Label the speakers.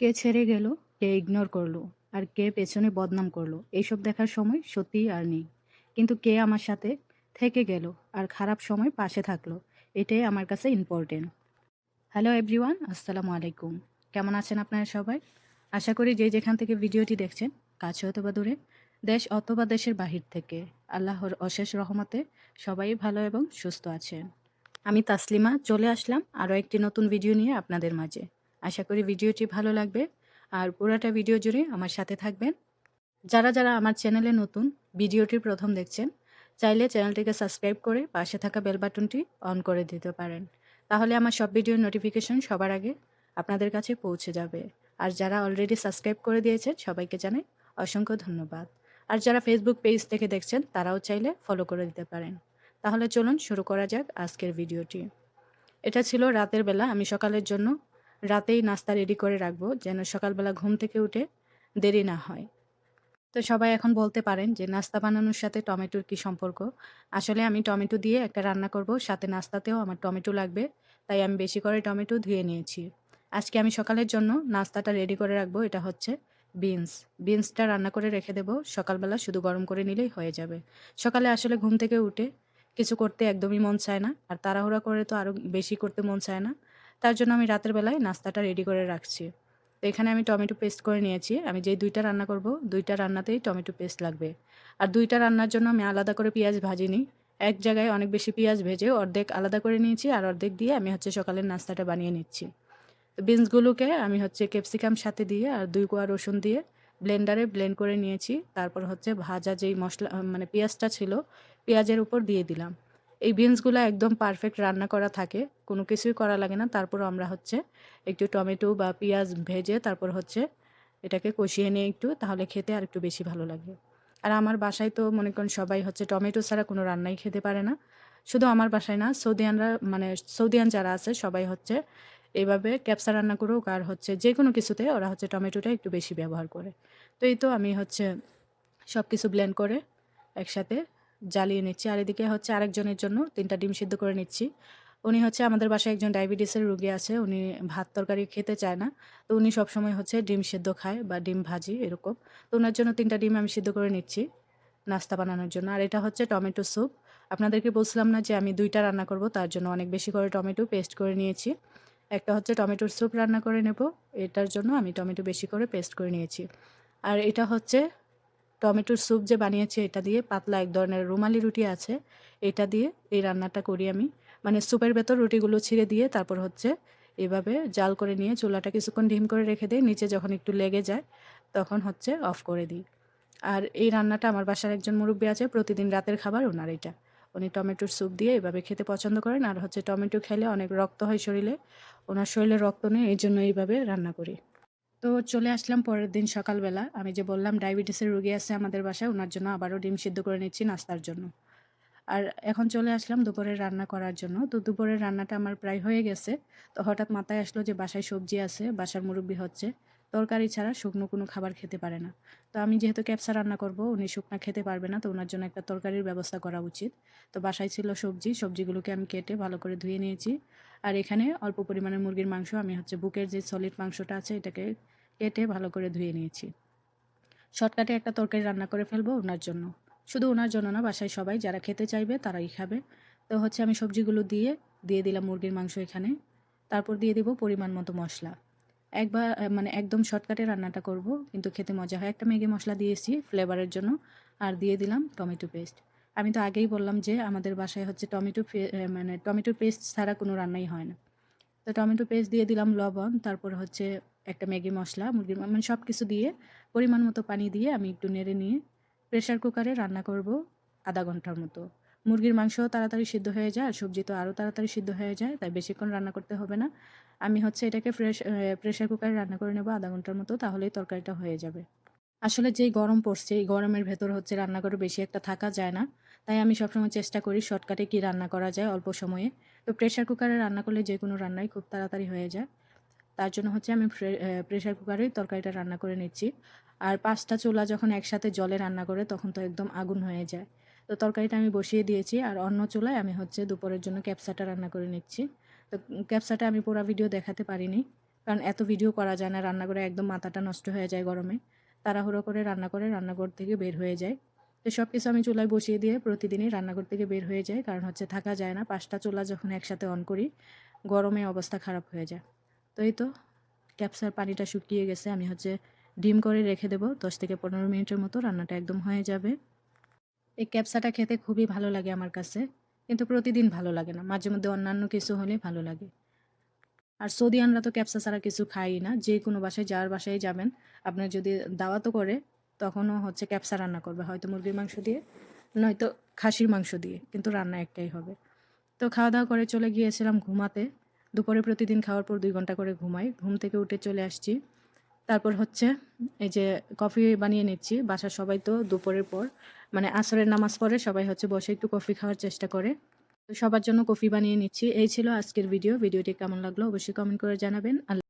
Speaker 1: কে ছেড়ে গেল, কে ইগনোর করল, আর কে পেছনে বদনাম করল এইসব দেখার সময় সত্যিই আর নেই। কিন্তু কে আমার সাথে থেকে গেল, আর খারাপ সময় পাশে থাকল, এটাই আমার কাছে ইম্পর্টেন্ট হ্যালো এভরিওয়ান আসসালামু আলাইকুম। কেমন আছেন আপনারা সবাই? আশা করি যে যেখান থেকে ভিডিওটি দেখছেন, কাছে অথবা দূরে, দেশ অথবা দেশের বাহির থেকে, আল্লাহর অশেষ রহমতে সবাই ভালো এবং সুস্থ আছেন। আমি তাসলিমা, চলে আসলাম আরও একটি নতুন ভিডিও নিয়ে আপনাদের মাঝে। আশা করি ভিডিওটি ভালো লাগবে। আর পুরোটা ভিডিও জুড়ে আমার সাথে থাকবেন। যারা যারা আমার চ্যানেলে নতুন ভিডিওটি প্রথম দেখছেন, চাইলে চ্যানেলটিকে সাবস্ক্রাইব করে পাশে থাকা বেল বাটনটি অন করে দিতে পারেন। তাহলে আমার সব ভিডিওর নোটিফিকেশন সবার আগে আপনাদের কাছে পৌঁছে যাবে। আর যারা অলরেডি সাবস্ক্রাইব করে দিয়েছেন, সবাইকে জানাই অসংখ্য ধন্যবাদ। আর যারা ফেসবুক পেজ থেকে দেখছেন, তারাও চাইলে ফলো করে দিতে পারেন। তাহলে চলুন শুরু করা যাক আজকের ভিডিওটি। এটা ছিল রাতের বেলা, আমি সকালের জন্য রাতেই নাস্তা রেডি করে রাখব, যেন সকালবেলা ঘুম থেকে উঠে দেরি না হয়। তো সবাই এখন বলতে পারেন যে নাস্তা বানানোর সাথে টমেটোর কি সম্পর্ক? আসলে আমি টমেটো দিয়ে একটা রান্না করব, সাথে নাস্তাতেও আমার টমেটো লাগবে, তাই আমি বেশি করে টমেটো ধুয়ে নিয়েছি। আজকে আমি সকালের জন্য নাস্তাটা রেডি করে রাখব, এটা হচ্ছে বিনস বিনসটা রান্না করে রেখে দেবো, সকালবেলা শুধু গরম করে নিলেই হয়ে যাবে। সকালে আসলে ঘুম থেকে উঠে কিছু করতে একদমই মন চায় না, আর তাড়াহুড়া করে তো আরও বেশি করতে মন চায় না। তার জন্য আমি রাতের বেলায় নাস্তাটা রেডি করে রাখছি। তো এখানে আমি টমেটো পেস্ট করে নিয়েছি। আমি যেই দুইটা রান্না করব, দুইটা রান্নাতেই টমেটো পেস্ট লাগবে। আর দুইটা রান্নার জন্য আমি আলাদা করে পেঁয়াজ ভাজিনি। এক জায়গায় অনেক বেশি পেঁয়াজ ভেজে অর্ধেক আলাদা করে নিয়েছি আর অর্ধেক দিয়ে আমি হচ্ছে সকালের নাস্তাটা বানিয়ে নিচ্ছি। তো বিনসগুলোকে আমি হচ্ছে ক্যাপসিকাম সাথে দিয়ে আর দুই কোয়া রসুন দিয়ে ব্লেন্ডারে ব্লেন্ড করে নিয়েছি। তারপর হচ্ছে ভাজা যেই মশলা মানে পেঁয়াজটা ছিল, পেঁয়াজের উপর দিয়ে দিলাম। এই বিনসগুলো একদম পারফেক্ট রান্না করা থাকে। কোনো কিছুই করা লাগে না। তারপর আমরা হচ্ছে একটু টমেটো বা পেঁয়াজ ভেজে তারপর হচ্ছে এটাকে কষিয়ে নিয়ে একটু তাহলে খেতে আর একটু বেশি ভালো লাগে। আর আমার বাসায় তো মনে করেন সবাই হচ্ছে টমেটো ছাড়া কোনো রান্নাই খেতে পারে না। শুধু আমার বাসায় না, সৌদিয়ানরা মানে সৌদিয়ান যারা আছে সবাই হচ্ছে এইভাবে ক্যাপসা রান্না করুক আর হচ্ছে যে কোনো কিছুতে ওরা হচ্ছে টমেটোটা একটু বেশি ব্যবহার করে। তো এই তো আমি হচ্ছে সব কিছু ব্লেন্ড করে একসাথে জ্বালিয়ে নিচ্ছি। আর এদিকে হচ্ছে আরেকজনের জন্য তিনটা ডিম সিদ্ধ করে নিচ্ছি। উনি হচ্ছে আমাদের বাসায় একজন ডায়াবেটিসের রুগী আছে। উনি ভাত তরকারি খেতে চায় না। তো উনি সবসময় হচ্ছে ডিম সিদ্ধ খায় বা ডিম ভাজি এরকম। তো ওনার জন্য তিনটা ডিম আমি সিদ্ধ করে নিচ্ছি নাস্তা বানানোর জন্য। আর এটা হচ্ছে টমেটো স্যুপ। আপনাদেরকে বলছিলাম না যে আমি দুইটা রান্না করব, তার জন্য অনেক বেশি করে টমেটো পেস্ট করে নিয়েছি। একটা হচ্ছে টমেটোর স্যুপ রান্না করে নেব। এটার জন্য আমি টমেটো বেশি করে পেস্ট করে নিয়েছি। আর এটা হচ্ছে টমেটোর স্যুপ যে বানিয়েছি এটা দিয়ে পাতলা এক ধরনের রুমালি রুটি আছে, এটা দিয়ে এই রান্নাটা করি আমি। মানে স্যুপের ভেতর রুটিগুলো ছিঁড়ে দিয়ে তারপর হচ্ছে এভাবে জাল করে নিয়ে চুলাটা কিছুক্ষণ ডিম করে রেখে দিই, নিচে যখন একটু লেগে যায় তখন হচ্ছে অফ করে দিই। আর এই রান্নাটা আমার বাসার একজন মুরব্বী আছে, প্রতিদিন রাতের খাবার ওনার এটা। উনি টমেটোর স্যুপ দিয়ে এভাবে খেতে পছন্দ করেন, আর হচ্ছে টমেটো খেলে অনেক রক্ত হয় শরীরে, ওনার শরীরে রক্ত নেই, এই জন্য এইভাবে রান্না করি। তো চলে আসলাম পরের দিন সকালবেলা। আমি যে বললাম, ডায়াবেটিসের রোগী আছে আমাদের বাসায় ওনার জন্য আবারও ডিম সিদ্ধ করে নিচ্ছি নাস্তার জন্য। আর এখন চলে আসলাম দুপুরের রান্না করার জন্য। তো দুপুরের রান্নাটা আমার প্রায় হয়ে গেছে। তো হঠাৎ মাথায় আসলো যে বাসায় সবজি আছে, বাসার মুরব্বী হচ্ছে। তরকারি ছাড়া শুকনো কোনো খাবার খেতে পারে না। তো আমি যেহেতু ক্যাপসা রান্না করব, উনি শুকনা খেতে পারবে না, তো ওনার জন্য একটা তরকারির ব্যবস্থা করা উচিত। তো বাসায় ছিল সবজি, সবজিগুলোকে আমি কেটে ভালো করে ধুয়ে নিয়েছি। আর এখানে অল্প পরিমাণে মুরগির মাংস, আমি হচ্ছে বুকের যে সলিড মাংসটা আছে এটাকে কেটে ভালো করে ধুয়ে নিয়েছি। শর্টকাটে একটা তরকারি রান্না করে ফেলব ওনার জন্য। শুধু ওনার জন্য না, বাসায় সবাই যারা খেতে চাইবে তারাই খাবে। তো হচ্ছে আমি সবজিগুলো দিয়ে দিয়ে দিলাম মুরগির মাংস এখানে। তারপর দিয়ে দিব পরিমাণ মতো মশলা। একবার মানে একদম শর্টকাটে রান্নাটা করব, কিন্তু খেতে মজা হয়। একটা ম্যাগি মশলা দিয়েছি ফ্লেভারের জন্য, আর দিয়ে দিলাম টমেটো পেস্ট আমি তো আগেই বললাম যে আমাদের বাসায় হচ্ছে টমেটো মানে টমেটো পেস্ট ছাড়া কোনো রান্নাই হয় না। তো টমেটো পেস্ট দিয়ে দিলাম লবণ, তারপর হচ্ছে একটা ম্যাগি মশলা, মুরগির মানে সব কিছু দিয়ে পরিমাণ মতো পানি দিয়ে আমি একটু নেড়ে নিয়ে প্রেশার কুকারে রান্না করব আধা ঘণ্টার মতো। মুরগির মাংসও তাড়াতাড়ি সিদ্ধ হয়ে যায় আর সবজি তো আরও তাড়াতাড়ি সিদ্ধ হয়ে যায়, তাই বেশিক্ষণ রান্না করতে হবে না। আমি হচ্ছে এটাকে ফ্রেশ প্রেশার কুকারে রান্না করে নেব আধা ঘণ্টার মতো, তাহলেই তরকারিটা হয়ে যাবে। আসলে যেই গরম পড়ছে, এই গরমের ভেতর হচ্ছে রান্নাঘরে বেশি একটা থাকা যায় না। তাই আমি সবসময় চেষ্টা করি শর্টকাটে কি রান্না করা যায় অল্প সময়ে। তো প্রেশার কুকারে রান্না করলে যে কোনো রান্নাই খুব তাড়াতাড়ি হয়ে যায়। তার জন্য হচ্ছে আমি প্রেশার কুকারেই তরকারিটা রান্না করে নিচ্ছি। আর পাঁচটা চুলা যখন একসাথে জলে রান্না করে তখন তো একদম আগুন হয়ে যায়। তো তরকারিটা আমি বসিয়ে দিয়েছি আর অন্য চুলায় আমি হচ্ছে দুপুরের জন্য ক্যাপসাটা রান্না করে নিচ্ছি। তো ক্যাপসাটা আমি পুরো ভিডিও দেখাতে পারিনি। কারণ এত ভিডিও করা যায় না, রান্না করে একদম মাথাটা নষ্ট হয়ে যায় গরমে। তাড়াহুড়ো করে রান্না করে, রান্নাঘর থেকে বের হয়ে যায়। তো সব কিছু আমি চুলায় বসিয়ে দিয়ে প্রতিদিনই রান্নাঘর থেকে বের হয়ে যায় কারণ হচ্ছে থাকা যায় না, পাঁচটা চুলা যখন একসাথে অন করি, গরমে অবস্থা খারাপ হয়ে যায়। তো এই তো, ক্যাপসার পানিটা শুকিয়ে গেছে, আমি হচ্ছে ডিম করে রেখে দেবো। দশ থেকে পনেরো মিনিটের মতো রান্নাটা একদম হয়ে যাবে। এই ক্যাপসাটা খেতে খুবই ভালো লাগে আমার কাছে, কিন্তু প্রতিদিন ভালো লাগে না। মাঝে মধ্যে অন্যান্য কিছু হলে ভালো লাগে। আর সৌদিয়ানরা তো ক্যাপসা ছাড়া কিছু খায়ই না, যে কোনো বাসায়, যার বাসায় যাবেন, আপনার যদি দাওয়াতও করে তখনও হচ্ছে ক্যাপসা রান্না করবে, হয়তো মুরগির মাংস দিয়ে, নয়তো খাসির মাংস দিয়ে, কিন্তু রান্না একটাই হবে। তো খাওয়া দাওয়া করে চলে গিয়েছিলাম ঘুমাতে। দুপুরে প্রতিদিন খাওয়ার পর দুই ঘণ্টা করে ঘুমাই। ঘুম থেকে উঠে চলে আসছি। তারপর হচ্ছে এই যে কফি বানিয়ে নিচ্ছি। বাসার সবাই তো দুপুরের পর মানে আসরের নামাজ পড়ে সবাই হচ্ছে বসে একটু কফি খাওয়ার চেষ্টা করে। তো সবার জন্য কফি বানিয়ে নিচ্ছি। এই ছিল আজকের ভিডিও। ভিডিওটি কেমন লাগল অবশ্যই কমেন্ট করে জানাবেন। আল্লাহ